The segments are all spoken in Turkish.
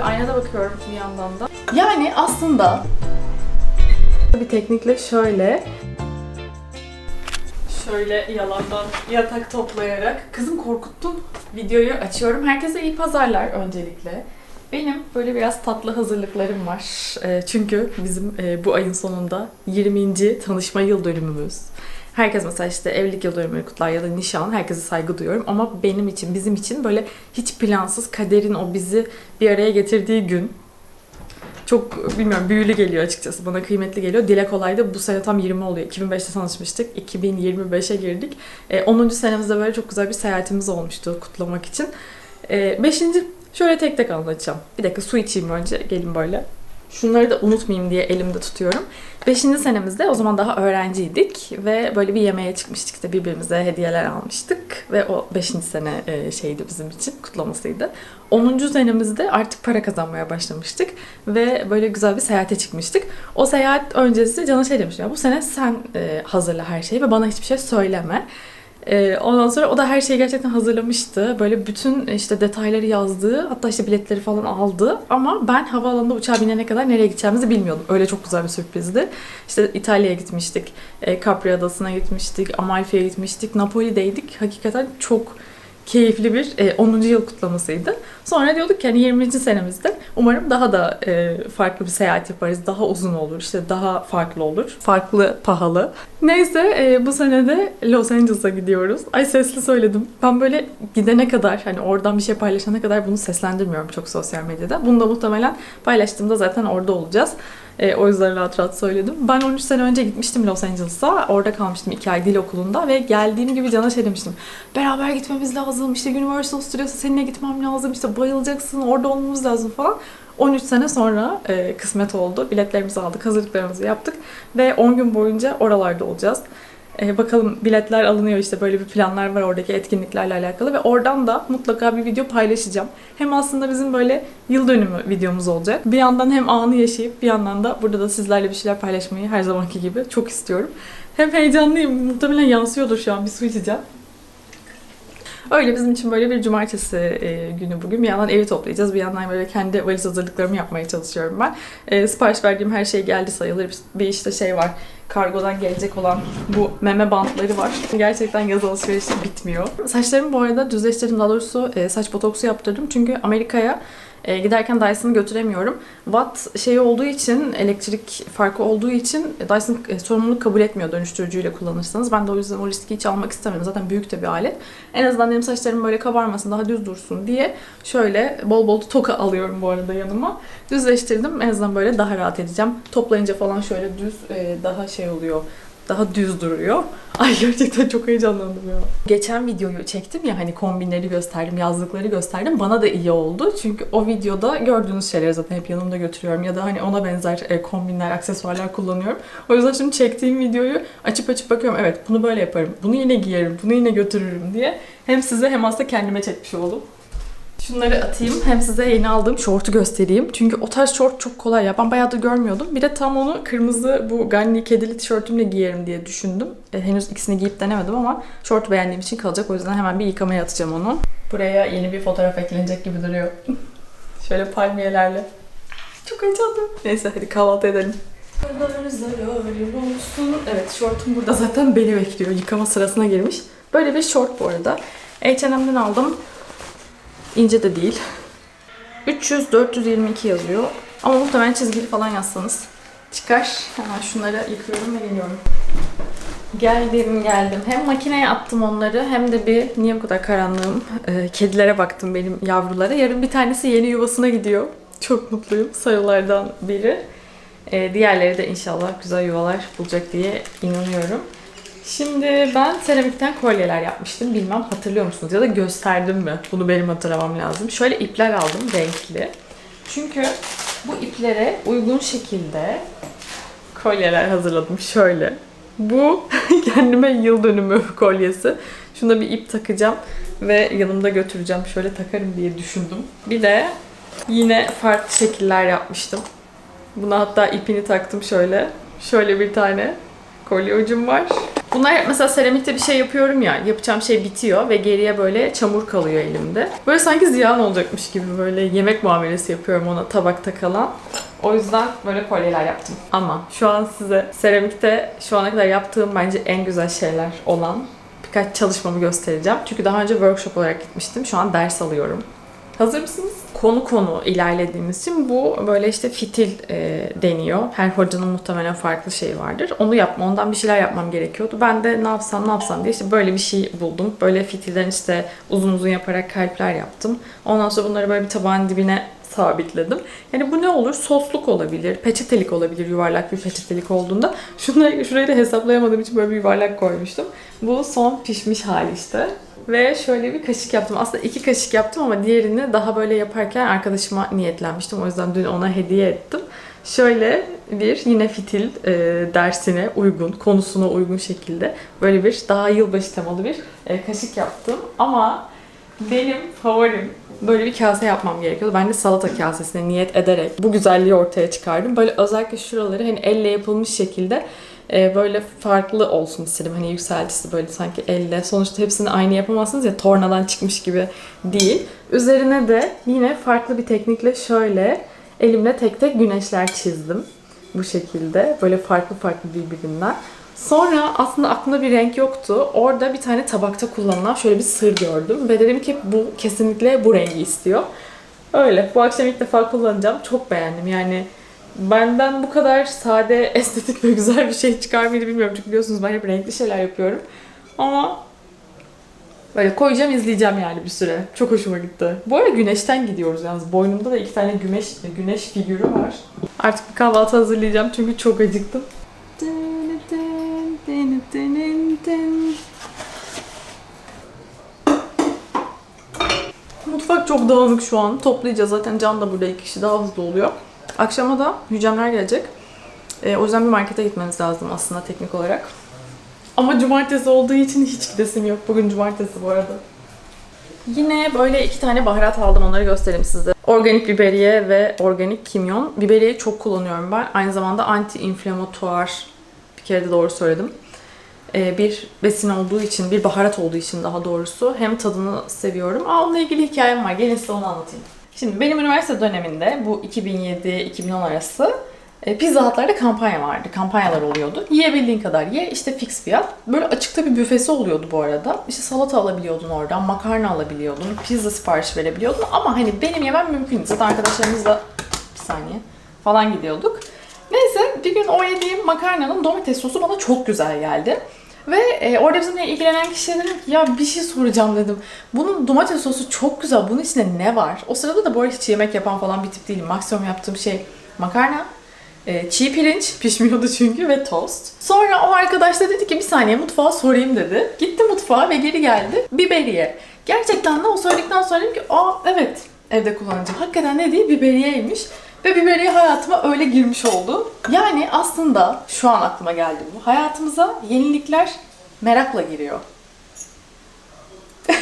Aynada bakıyorum bir yandan da. Yani aslında bir teknikle şöyle şöyle yalandan yatak toplayarak kızım korkuttun videoyu açıyorum. Herkese iyi pazarlar öncelikle. Benim böyle biraz tatlı hazırlıklarım var. Çünkü bizim bu ayın sonunda 20. tanışma yıl dönümümüz. Herkes mesela işte evlilik yıl dönümünü kutlar ya da nişan. Herkese saygı duyuyorum. Ama benim için, bizim için böyle hiç plansız kaderin o bizi bir araya getirdiği gün çok bilmiyorum büyülü geliyor açıkçası. Bana kıymetli geliyor. Dile kolay da bu sene tam 20 oluyor. 2005'te tanışmıştık. 2025'e girdik. E, 10. senemizde böyle çok güzel bir seyahatimiz olmuştu kutlamak için. E, 5. şöyle tek tek anlatacağım. Bir dakika su içeyim önce. Gelin böyle. Şunları da unutmayayım diye elimde tutuyorum. Beşinci senemizde o zaman daha öğrenciydik ve böyle bir yemeğe çıkmıştık işte birbirimize hediyeler almıştık ve o beşinci sene e, şeydi bizim için kutlamasıydı. Onuncu senemizde artık para kazanmaya başlamıştık ve böyle güzel bir seyahate çıkmıştık. O seyahat öncesi Can'a şey demiştim ya bu sene sen e, hazırla her şeyi ve bana hiçbir şey söyleme. Ee, ondan sonra o da her şeyi gerçekten hazırlamıştı. Böyle bütün işte detayları yazdı. Hatta işte biletleri falan aldı. Ama ben havaalanında uçağa binene kadar nereye gideceğimizi bilmiyordum. Öyle çok güzel bir sürprizdi. İşte İtalya'ya gitmiştik. E, Capri Adası'na gitmiştik. Amalfi'ye gitmiştik. Napoli'deydik. Hakikaten çok keyifli bir e, 10. yıl kutlamasıydı. Sonra diyorduk ki hani 20. senemizde umarım daha da e, farklı bir seyahat yaparız. Daha uzun olur, işte daha farklı olur. Farklı, pahalı. Neyse e, bu sene de Los Angeles'a gidiyoruz. Ay sesli söyledim. Ben böyle gidene kadar hani oradan bir şey paylaşana kadar bunu seslendirmiyorum çok sosyal medyada. Bunu da muhtemelen paylaştığımda zaten orada olacağız. E, o yüzden rahat rahat söyledim. Ben 13 sene önce gitmiştim Los Angeles'a. Orada kalmıştım 2 ay dil okulunda ve geldiğim gibi Can'a şey demiştim. Beraber gitmemiz lazım. İşte Universal Studios'a seninle gitmem lazım. İşte bayılacaksın. Orada olmamız lazım falan. 13 sene sonra e, kısmet oldu. Biletlerimizi aldık, hazırlıklarımızı yaptık ve 10 gün boyunca oralarda olacağız. E, bakalım biletler alınıyor işte böyle bir planlar var oradaki etkinliklerle alakalı ve oradan da mutlaka bir video paylaşacağım. Hem aslında bizim böyle yıl dönümü videomuz olacak. Bir yandan hem anı yaşayıp bir yandan da burada da sizlerle bir şeyler paylaşmayı her zamanki gibi çok istiyorum. Hem heyecanlıyım. Muhtemelen yansıyordur şu an. Bir su içeceğim. Öyle bizim için böyle bir cumartesi e, günü bugün. Bir yandan evi toplayacağız. Bir yandan böyle kendi valiz hazırlıklarımı yapmaya çalışıyorum ben. E, sipariş verdiğim her şey geldi sayılır. Bir işte şey var. Kargodan gelecek olan bu meme bantları var. Gerçekten yaz alışverişi bitmiyor. Saçlarımı bu arada düzleştirdim. Daha doğrusu e, saç botoksu yaptırdım. Çünkü Amerika'ya e, giderken Dyson'ı götüremiyorum. Watt şeyi olduğu için, elektrik farkı olduğu için Dyson e, sorumluluk kabul etmiyor dönüştürücüyle kullanırsanız. Ben de o yüzden o riski hiç almak istemedim. Zaten büyük de bir alet. En azından benim saçlarım böyle kabarmasın, daha düz dursun diye şöyle bol bol toka alıyorum bu arada yanıma. Düzleştirdim. En azından böyle daha rahat edeceğim. Toplayınca falan şöyle düz e, daha şey oluyor daha düz duruyor. Ay gerçekten çok heyecanlandım ya. Geçen videoyu çektim ya hani kombinleri gösterdim, yazlıkları gösterdim. Bana da iyi oldu. Çünkü o videoda gördüğünüz şeyleri zaten hep yanımda götürüyorum. Ya da hani ona benzer e, kombinler, aksesuarlar kullanıyorum. O yüzden şimdi çektiğim videoyu açıp açıp bakıyorum. Evet bunu böyle yaparım, bunu yine giyerim, bunu yine götürürüm diye. Hem size hem aslında kendime çekmiş oldum. Şunları atayım. Hem size yeni aldığım şortu göstereyim. Çünkü o tarz şort çok kolay ya. Ben bayağıdır görmüyordum. Bir de tam onu kırmızı bu Ganni kedili tişörtümle giyerim diye düşündüm. E, henüz ikisini giyip denemedim ama şortu beğendiğim için kalacak. O yüzden hemen bir yıkamaya atacağım onu. Buraya yeni bir fotoğraf eklenecek gibi duruyor. Şöyle palmiyelerle. Çok heyecanlıyım. Neyse hadi kahvaltı edelim. Evet şortum burada zaten beni bekliyor. Yıkama sırasına girmiş. Böyle bir şort bu arada. H&M'den aldım. İnce de değil. 300-422 yazıyor. Ama muhtemelen çizgili falan yazsanız çıkar. Hemen şunları yıkıyorum ve geliyorum. Geldim geldim. Hem makineye attım onları hem de bir niye bu kadar karanlığım ee, kedilere baktım benim yavrulara. Yarın bir tanesi yeni yuvasına gidiyor. Çok mutluyum. Sayılardan biri. Ee, diğerleri de inşallah güzel yuvalar bulacak diye inanıyorum. Şimdi ben seramikten kolyeler yapmıştım. Bilmem hatırlıyor musunuz ya da gösterdim mi? Bunu benim hatırlamam lazım. Şöyle ipler aldım renkli. Çünkü bu iplere uygun şekilde kolyeler hazırladım şöyle. Bu kendime yıl dönümü kolyesi. Şuna bir ip takacağım ve yanımda götüreceğim. Şöyle takarım diye düşündüm. Bir de yine farklı şekiller yapmıştım. Buna hatta ipini taktım şöyle. Şöyle bir tane kolye ucum var. Bunlar mesela seramikte bir şey yapıyorum ya, yapacağım şey bitiyor ve geriye böyle çamur kalıyor elimde. Böyle sanki ziyan olacakmış gibi böyle yemek muamelesi yapıyorum ona tabakta kalan. O yüzden böyle kolyeler yaptım. Ama şu an size seramikte şu ana kadar yaptığım bence en güzel şeyler olan birkaç çalışmamı göstereceğim. Çünkü daha önce workshop olarak gitmiştim. Şu an ders alıyorum. Hazır mısınız? Konu konu ilerlediğimiz için bu böyle işte fitil e, deniyor. Her hocanın muhtemelen farklı şeyi vardır. Onu yapma, ondan bir şeyler yapmam gerekiyordu. Ben de ne yapsam ne yapsam diye işte böyle bir şey buldum. Böyle fitilden işte uzun uzun yaparak kalpler yaptım. Ondan sonra bunları böyle bir tabağın dibine sabitledim. Yani bu ne olur? Sosluk olabilir, peçetelik olabilir yuvarlak bir peçetelik olduğunda. Şunları, şurayı da hesaplayamadığım için böyle bir yuvarlak koymuştum. Bu son pişmiş hali işte. Ve şöyle bir kaşık yaptım. Aslında iki kaşık yaptım ama diğerini daha böyle yaparken arkadaşıma niyetlenmiştim. O yüzden dün ona hediye ettim. Şöyle bir yine fitil e, dersine uygun, konusuna uygun şekilde böyle bir daha yılbaşı temalı bir e, kaşık yaptım. Ama benim favorim böyle bir kase yapmam gerekiyordu. Ben de salata kasesine niyet ederek bu güzelliği ortaya çıkardım. Böyle özellikle şuraları hani elle yapılmış şekilde e, böyle farklı olsun istedim. Hani yükseltisi böyle sanki elle. Sonuçta hepsini aynı yapamazsınız ya tornadan çıkmış gibi değil. Üzerine de yine farklı bir teknikle şöyle elimle tek tek güneşler çizdim. Bu şekilde. Böyle farklı farklı birbirinden. Sonra aslında aklımda bir renk yoktu. Orada bir tane tabakta kullanılan şöyle bir sır gördüm. Ve dedim ki bu kesinlikle bu rengi istiyor. Öyle. Bu akşam ilk defa kullanacağım. Çok beğendim. Yani benden bu kadar sade, estetik ve güzel bir şey çıkar mıydı bilmiyorum. Çünkü biliyorsunuz ben hep renkli şeyler yapıyorum. Ama böyle koyacağım izleyeceğim yani bir süre. Çok hoşuma gitti. Bu arada güneşten gidiyoruz yalnız. Boynumda da iki tane güneş güneş figürü var. Artık bir kahvaltı hazırlayacağım çünkü çok acıktım. Mutfak çok dağınık şu an. Toplayacağız. Zaten Can da burada iki kişi daha hızlı oluyor. Akşama da hücremler gelecek. Ee, o yüzden bir markete gitmeniz lazım aslında teknik olarak. Ama cumartesi olduğu için hiç gidesim yok. Bugün cumartesi bu arada. Yine böyle iki tane baharat aldım onları göstereyim size. Organik biberiye ve organik kimyon. Biberiyeyi çok kullanıyorum ben. Aynı zamanda anti-inflamatuar bir kere de doğru söyledim. Ee, bir besin olduğu için, bir baharat olduğu için daha doğrusu hem tadını seviyorum. Aa, onunla ilgili hikayem var. Gelin size onu anlatayım. Şimdi benim üniversite döneminde bu 2007-2010 arası e, Pizza Hut'larda kampanya vardı. Kampanyalar oluyordu. Yiyebildiğin kadar ye. işte fix fiyat. Böyle açıkta bir büfesi oluyordu bu arada. İşte salata alabiliyordun oradan, makarna alabiliyordun, pizza sipariş verebiliyordun. Ama hani benim yemem mümkün. Zaten arkadaşlarımızla bir saniye falan gidiyorduk. Neyse bir gün o yediğim makarnanın domates sosu bana çok güzel geldi. Ve e, orada bizimle ilgilenen kişiye dedim ya bir şey soracağım dedim. Bunun domates sosu çok güzel. Bunun içinde ne var? O sırada da bu arada hiç yemek yapan falan bir tip değilim. Maksimum yaptığım şey makarna, e, çiğ pirinç pişmiyordu çünkü ve tost. Sonra o arkadaş da dedi ki bir saniye mutfağa sorayım dedi. Gitti mutfağa ve geri geldi. Biberiye. Gerçekten de o söyledikten sonra dedim ki aa evet evde kullanacağım. Hakikaten ne değil biberiyeymiş. Ve biberiye hayatıma öyle girmiş oldu. Yani aslında şu an aklıma geldi bu. Hayatımıza yenilikler merakla giriyor.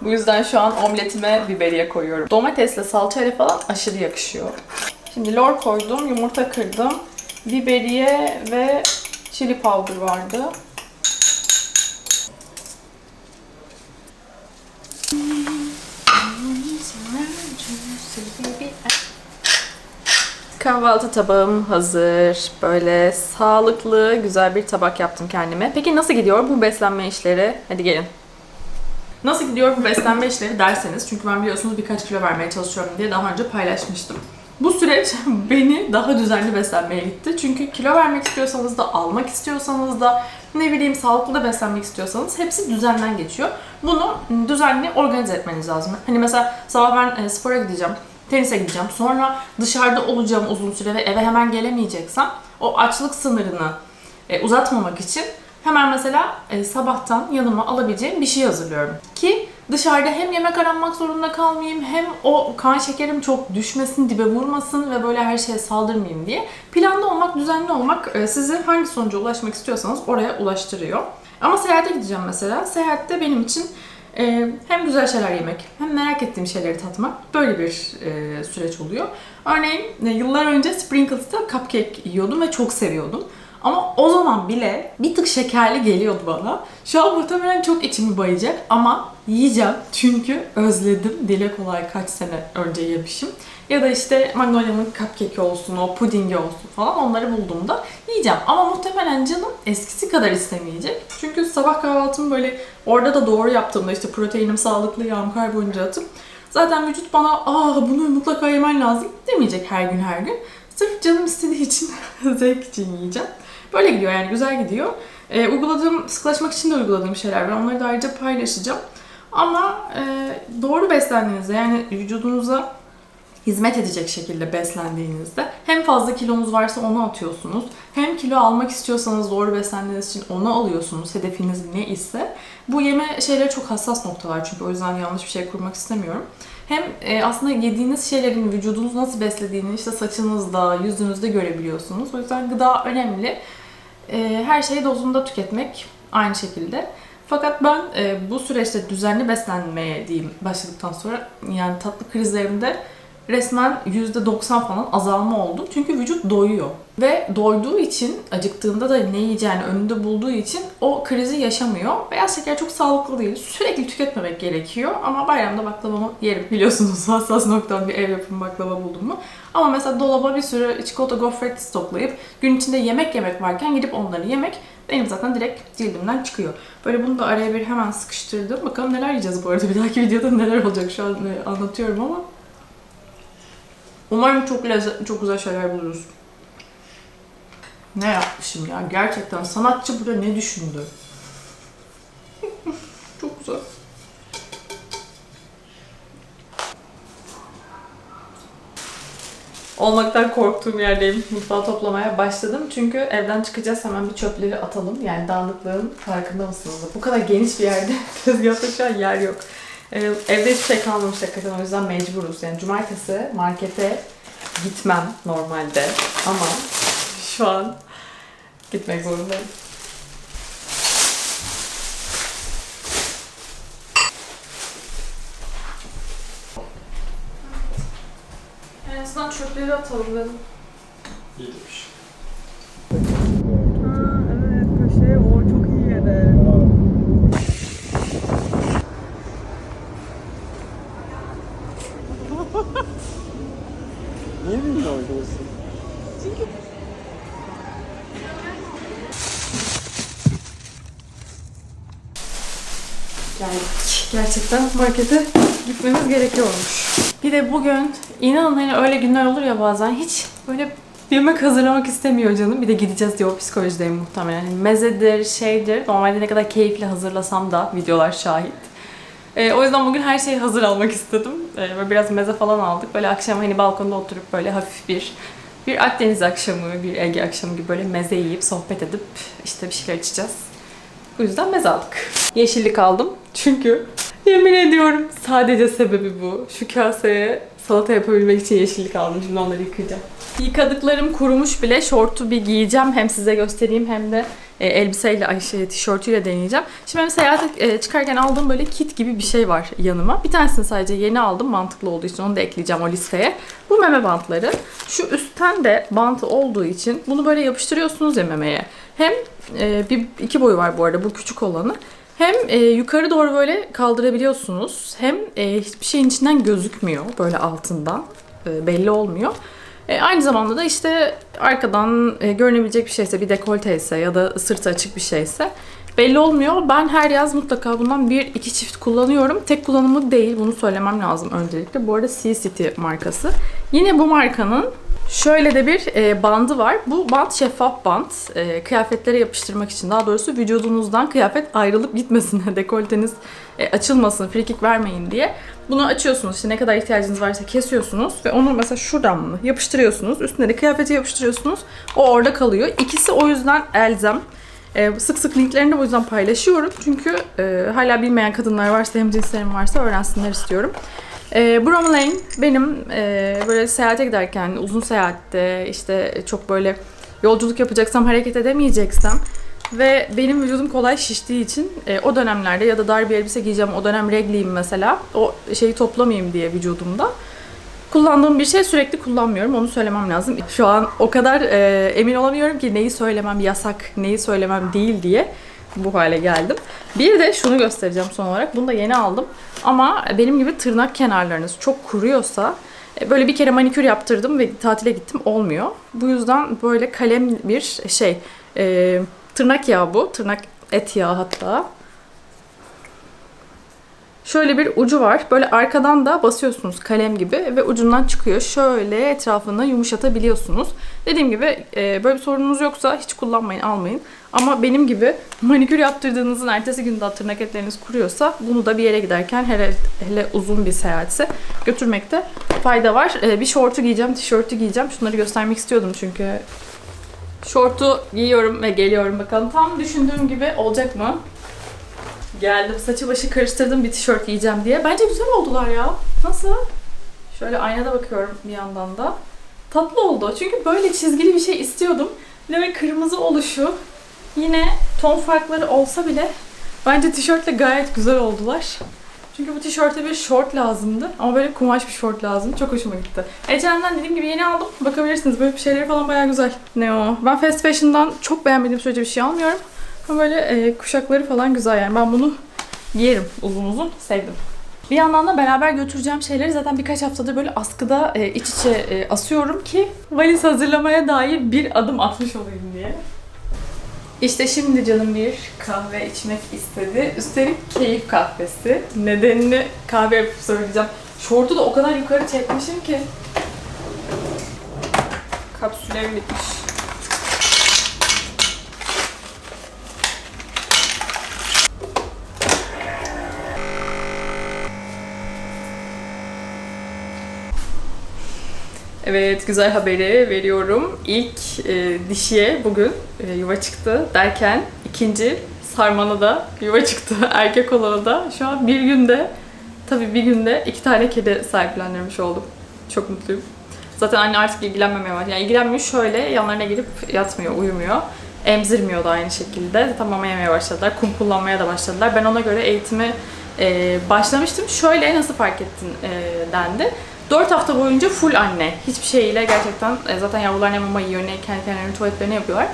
bu yüzden şu an omletime biberiye koyuyorum. Domatesle salçayla falan aşırı yakışıyor. Şimdi lor koydum, yumurta kırdım. Biberiye ve chili powder vardı. Kahvaltı tabağım hazır. Böyle sağlıklı, güzel bir tabak yaptım kendime. Peki nasıl gidiyor bu beslenme işleri? Hadi gelin. Nasıl gidiyor bu beslenme işleri derseniz, çünkü ben biliyorsunuz birkaç kilo vermeye çalışıyorum diye daha önce paylaşmıştım. Bu süreç beni daha düzenli beslenmeye gitti. Çünkü kilo vermek istiyorsanız da, almak istiyorsanız da, ne bileyim sağlıklı da beslenmek istiyorsanız hepsi düzenden geçiyor. Bunu düzenli organize etmeniz lazım. Hani mesela sabah ben e, spora gideceğim, tenise gideceğim. Sonra dışarıda olacağım uzun süre ve eve hemen gelemeyeceksem o açlık sınırını e, uzatmamak için hemen mesela e, sabahtan yanıma alabileceğim bir şey hazırlıyorum. Ki dışarıda hem yemek aranmak zorunda kalmayayım hem o kan şekerim çok düşmesin, dibe vurmasın ve böyle her şeye saldırmayayım diye. Planlı olmak, düzenli olmak e, sizi hangi sonuca ulaşmak istiyorsanız oraya ulaştırıyor. Ama seyahate gideceğim mesela. Seyahatte benim için e, hem güzel şeyler yemek hem merak ettiğim şeyleri tatmak böyle bir e, süreç oluyor. Örneğin e, yıllar önce Sprinkles'ta cupcake yiyordum ve çok seviyordum. Ama o zaman bile bir tık şekerli geliyordu bana. Şu an muhtemelen çok içimi bayacak ama yiyeceğim çünkü özledim. Dile kolay kaç sene önce yemişim. Ya da işte Magnolia'nın cupcake'i olsun, o pudingi olsun falan onları bulduğumda yiyeceğim. Ama muhtemelen canım eskisi kadar istemeyecek. Çünkü sabah kahvaltımı böyle orada da doğru yaptığımda işte proteinim sağlıklı, yağım karbonhidratım. Zaten vücut bana aa bunu mutlaka yemen lazım demeyecek her gün her gün. Sırf canım istediği için, zevk için yiyeceğim. Böyle gidiyor yani güzel gidiyor. Ee, uyguladığım, sıkılaşmak için de uyguladığım şeyler var. Onları da ayrıca paylaşacağım. Ama e, doğru beslendiğinizde yani vücudunuza hizmet edecek şekilde beslendiğinizde hem fazla kilonuz varsa onu atıyorsunuz. Hem kilo almak istiyorsanız doğru beslendiğiniz için onu alıyorsunuz. Hedefiniz ne ise. Bu yeme şeyleri çok hassas noktalar çünkü o yüzden yanlış bir şey kurmak istemiyorum. Hem e, aslında yediğiniz şeylerin vücudunuz nasıl beslediğini işte saçınızda, yüzünüzde görebiliyorsunuz. O yüzden gıda önemli. E, her şeyi dozunda tüketmek aynı şekilde. Fakat ben e, bu süreçte düzenli beslenmeye diyeyim başladıktan sonra yani tatlı krizlerimde resmen %90 falan azalma oldu. Çünkü vücut doyuyor. Ve doyduğu için, acıktığında da ne yiyeceğini önünde bulduğu için o krizi yaşamıyor. Beyaz şeker çok sağlıklı değil. Sürekli tüketmemek gerekiyor. Ama bayramda baklavamı yerim. Biliyorsunuz hassas noktam bir ev yapımı baklava buldum mu. Ama mesela dolaba bir sürü çikolata gofret stoklayıp gün içinde yemek yemek varken gidip onları yemek benim zaten direkt cildimden çıkıyor. Böyle bunu da araya bir hemen sıkıştırdım. Bakalım neler yiyeceğiz bu arada. Bir dahaki videoda neler olacak şu an e, anlatıyorum ama. Umarım çok lezzetli, çok güzel şeyler buluruz. Ne yapmışım ya? Gerçekten sanatçı burada ne düşündü? çok güzel. Olmaktan korktuğum yerdeyim. Mutfağı toplamaya başladım. Çünkü evden çıkacağız hemen bir çöpleri atalım. Yani dağınıklığın farkında mısınız? Bu kadar geniş bir yerde tezgahta şu an yer yok. Ee, evde hiçbir şey kalmamış hakikaten o yüzden mecburuz. Yani cumartesi markete gitmem normalde ama şu an gitmek zorundayım. En azından çöpleri atalım dedim. İyi demiş. evet köşeye o çok iyi yere. Niye benimle oynuyorsun? Geldik. Gerçekten markete gitmemiz gerekiyormuş. Bir de bugün inanın hani öyle günler olur ya bazen hiç böyle yemek hazırlamak istemiyor canım. Bir de gideceğiz diye o psikolojideyim muhtemelen. Hani mezedir, şeydir. Normalde ne kadar keyifli hazırlasam da videolar şahit. Ee, o yüzden bugün her şeyi hazır almak istedim. Ee, böyle biraz meze falan aldık. Böyle akşam hani balkonda oturup böyle hafif bir bir Akdeniz akşamı, bir Ege akşamı gibi böyle meze yiyip sohbet edip işte bir şeyler içeceğiz. Bu yüzden meze aldık. Yeşillik aldım. Çünkü yemin ediyorum sadece sebebi bu. Şu kaseye salata yapabilmek için yeşillik aldım. Şimdi onları yıkayacağım. Yıkadıklarım kurumuş bile. Şortu bir giyeceğim. Hem size göstereyim hem de e, elbiseyle, ay şey, tişörtüyle deneyeceğim. Şimdi benim seyahate e, çıkarken aldığım böyle kit gibi bir şey var yanıma. Bir tanesini sadece yeni aldım. Mantıklı olduğu için onu da ekleyeceğim o listeye. Bu meme bantları. Şu üstten de bantı olduğu için bunu böyle yapıştırıyorsunuz ya memeye. Hem e, bir iki boyu var bu arada bu küçük olanı. Hem e, yukarı doğru böyle kaldırabiliyorsunuz. Hem e, hiçbir şeyin içinden gözükmüyor böyle altından. E, belli olmuyor. E, aynı zamanda da işte arkadan e, görünebilecek bir şeyse, bir dekolte ise ya da sırtı açık bir şeyse belli olmuyor. Ben her yaz mutlaka bundan bir iki çift kullanıyorum. Tek kullanımlık değil, bunu söylemem lazım öncelikle. Bu arada C-City markası. Yine bu markanın Şöyle de bir e, bandı var. Bu bant şeffaf bant. E, kıyafetlere yapıştırmak için daha doğrusu vücudunuzdan kıyafet ayrılıp gitmesin. Dekolteniz e, açılmasın, frikik vermeyin diye. Bunu açıyorsunuz. İşte ne kadar ihtiyacınız varsa kesiyorsunuz ve onu mesela şuradan mı yapıştırıyorsunuz. Üstüne de kıyafeti yapıştırıyorsunuz. O orada kalıyor. İkisi o yüzden elzem. E, sık sık linklerini de o yüzden paylaşıyorum. Çünkü e, hala bilmeyen kadınlar varsa hem cinslerim varsa öğrensinler istiyorum. E, Bromlane benim e, böyle seyahate giderken uzun seyahatte işte çok böyle yolculuk yapacaksam hareket edemeyeceksem ve benim vücudum kolay şiştiği için e, o dönemlerde ya da dar bir elbise giyeceğim o dönem regliyim mesela o şeyi toplamayayım diye vücudumda kullandığım bir şey sürekli kullanmıyorum. Onu söylemem lazım. Şu an o kadar e, emin olamıyorum ki neyi söylemem yasak, neyi söylemem değil diye bu hale geldim. Bir de şunu göstereceğim son olarak. Bunu da yeni aldım. Ama benim gibi tırnak kenarlarınız çok kuruyorsa e, böyle bir kere manikür yaptırdım ve tatile gittim olmuyor. Bu yüzden böyle kalem bir şey e, tırnak yağı bu. Tırnak et yağı hatta. Şöyle bir ucu var. Böyle arkadan da basıyorsunuz kalem gibi ve ucundan çıkıyor. Şöyle etrafını yumuşatabiliyorsunuz. Dediğim gibi e, böyle bir sorununuz yoksa hiç kullanmayın, almayın. Ama benim gibi manikür yaptırdığınızın ertesi günde tırnak etleriniz kuruyorsa bunu da bir yere giderken hele, hele uzun bir seyahetse götürmekte fayda var. E, bir şortu giyeceğim, tişörtü giyeceğim. Şunları göstermek istiyordum çünkü şortu giyiyorum ve geliyorum. Bakalım tam düşündüğüm gibi olacak mı? Geldim saçı başı karıştırdım bir tişört giyeceğim diye. Bence güzel oldular ya. Nasıl? Şöyle aynada bakıyorum bir yandan da. Tatlı oldu. Çünkü böyle çizgili bir şey istiyordum. De böyle kırmızı oluşu. Yine ton farkları olsa bile bence tişörtle gayet güzel oldular. Çünkü bu tişörte bir şort lazımdı. Ama böyle kumaş bir şort lazım. Çok hoşuma gitti. H&M'den dediğim gibi yeni aldım. Bakabilirsiniz. Böyle bir şeyleri falan bayağı güzel. Ne o? Ben fast fashion'dan çok beğenmediğim sürece bir şey almıyorum. Ama böyle e, kuşakları falan güzel yani. Ben bunu giyerim uzun uzun. Sevdim. Bir yandan da beraber götüreceğim şeyleri zaten birkaç haftadır böyle askıda e, iç içe e, asıyorum ki valiz hazırlamaya dair bir adım atmış olayım diye. İşte şimdi canım bir kahve içmek istedi. Üstelik keyif kahvesi. Nedenini kahve yapıp söyleyeceğim. Şortu da o kadar yukarı çekmişim ki. Kapsüllerim bitmiş. Evet, güzel haberi veriyorum. İlk e, dişiye bugün e, yuva çıktı derken ikinci sarmana da yuva çıktı. Erkek olana da şu an bir günde, tabii bir günde iki tane kedi sahiplendirmiş oldum. Çok mutluyum. Zaten anne artık ilgilenmemeye başladı. Yani ilgilenmiyor şöyle, yanlarına gelip yatmıyor, uyumuyor. Emzirmiyor da aynı şekilde. Mama yemeye başladılar. Kum kullanmaya da başladılar. Ben ona göre eğitimi e, başlamıştım. Şöyle nasıl fark ettin e, dendi. 4 hafta boyunca full anne. Hiçbir şeyiyle gerçekten e, zaten yavrular ne mama yiyor ne kendi kendilerine tuvaletlerini yapıyorlar.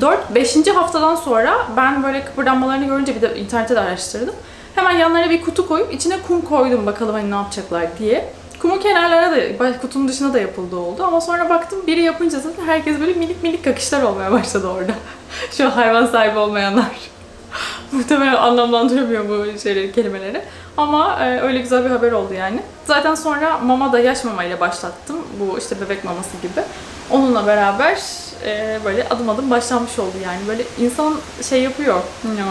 4-5. haftadan sonra ben böyle kıpırdanmalarını görünce bir de internette de araştırdım. Hemen yanlarına bir kutu koyup içine kum koydum bakalım hani ne yapacaklar diye. Kumun kenarlarına da, kutunun dışına da yapıldığı oldu ama sonra baktım biri yapınca zaten herkes böyle minik minik kakışlar olmaya başladı orada. Şu hayvan sahibi olmayanlar. Muhtemelen anlamlandıramıyor bu şeyleri, kelimeleri. Ama e, öyle güzel bir haber oldu yani. Zaten sonra mama da yaş mama ile başlattım. Bu işte bebek maması gibi. Onunla beraber e, böyle adım adım başlanmış oldu yani. Böyle insan şey yapıyor. Ya,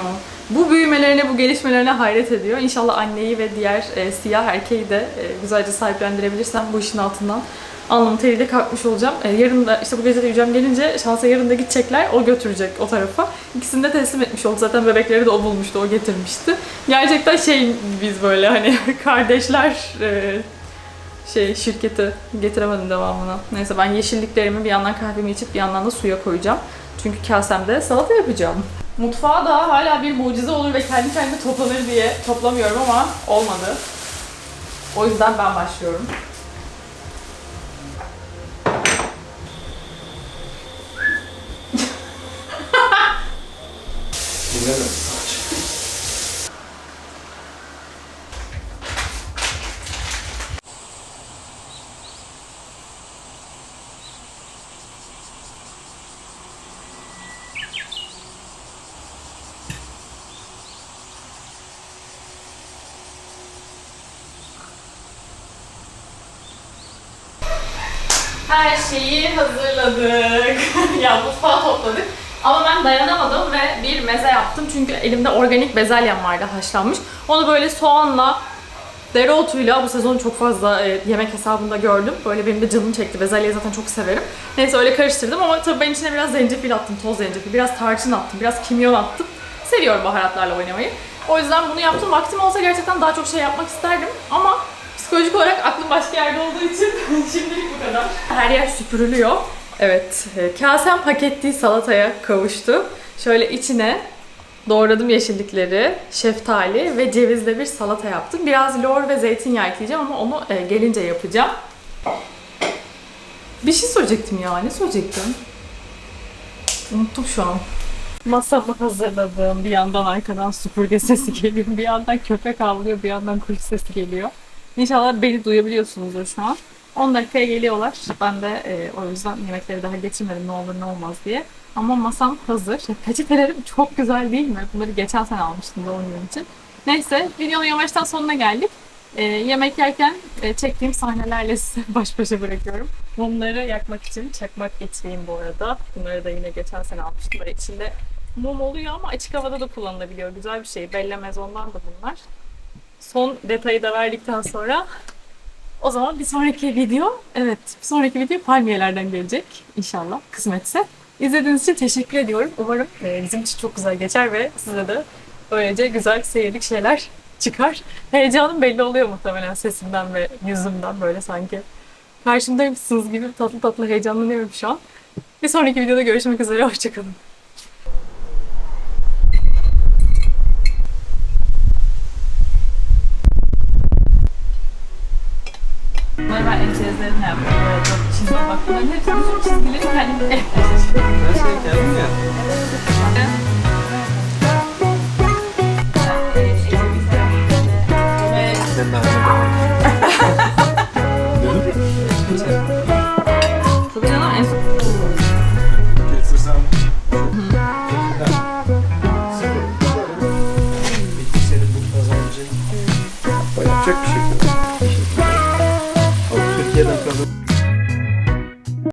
Bu büyümelerine, bu gelişmelerine hayret ediyor. İnşallah anneyi ve diğer e, siyah erkeği de e, güzelce sahiplendirebilirsem bu işin altından alnımın teriyle kalkmış olacağım. E, yarın da işte bu gece de Yücem gelince şansa yarın da gidecekler. O götürecek o tarafa. İkisini de teslim etmiş oldu. Zaten bebekleri de o bulmuştu, o getirmişti. Gerçekten şey biz böyle hani kardeşler e, şey şirketi getiremedim devamına. Neyse ben yeşilliklerimi bir yandan kahvemi içip bir yandan da suya koyacağım. Çünkü kasemde salata yapacağım. Mutfağa da hala bir mucize olur ve kendi kendine toplanır diye toplamıyorum ama olmadı. O yüzden ben başlıyorum. Dinledim. Her şeyi hazırladık. ya mutfağı topladık. Ama ben dayanamadım ve bir meze yaptım. Çünkü elimde organik bezelyem vardı haşlanmış. Onu böyle soğanla, dereotuyla bu sezon çok fazla e, yemek hesabında gördüm. Böyle benim de canım çekti. Bezelyeyi zaten çok severim. Neyse öyle karıştırdım ama tabii ben içine biraz zencefil attım, toz zencefil. Biraz tarçın attım, biraz kimyon attım. Seviyorum baharatlarla oynamayı. O yüzden bunu yaptım. Vaktim olsa gerçekten daha çok şey yapmak isterdim. Ama psikolojik olarak aklım başka yerde olduğu için şimdilik bu kadar. Her yer süpürülüyor. Evet, e, kasem paketli salataya kavuştu. Şöyle içine doğradım yeşillikleri, şeftali ve cevizle bir salata yaptım. Biraz lor ve zeytinyağı ekleyeceğim ama onu e, gelince yapacağım. Bir şey söyleyecektim ya. Ne söyleyecektim? Unuttum şu an. Masamı hazırladım. Bir yandan arkadan süpürge sesi geliyor. Bir yandan köpek avlıyor. Bir yandan kuş sesi geliyor. İnşallah beni duyabiliyorsunuzdur şu an. 10 dakikaya geliyorlar. Ben de e, o yüzden yemekleri daha geçirmedim ne olur ne olmaz diye. Ama masam hazır. Peçetelerim çok güzel değil mi? Bunları geçen sene almıştım doğum günüm için. Neyse videonun yavaştan sonuna geldik. E, yemek yerken e, çektiğim sahnelerle size baş başa bırakıyorum. Mumları yakmak için çakmak getireyim bu arada. Bunları da yine geçen sene almıştım. Böyle içinde mum oluyor ama açık havada da kullanılabiliyor. Güzel bir şey. Bellemez ondan da bunlar. Son detayı da verdikten sonra o zaman bir sonraki video, evet bir sonraki video palmiyelerden gelecek inşallah kısmetse. İzlediğiniz için teşekkür ediyorum. Umarım e, bizim için çok güzel geçer ve size de böylece güzel seyirlik şeyler çıkar. Heyecanım belli oluyor muhtemelen sesimden ve yüzümden böyle sanki. Karşımdaymışsınız gibi tatlı tatlı heyecanlanıyorum şu an. Bir sonraki videoda görüşmek üzere. Hoşçakalın. Ben el çizgilerimle yaptım. Böyle çizgi hepsi bütün çizgileri kendim Ben seni kendim ya. Ve Ben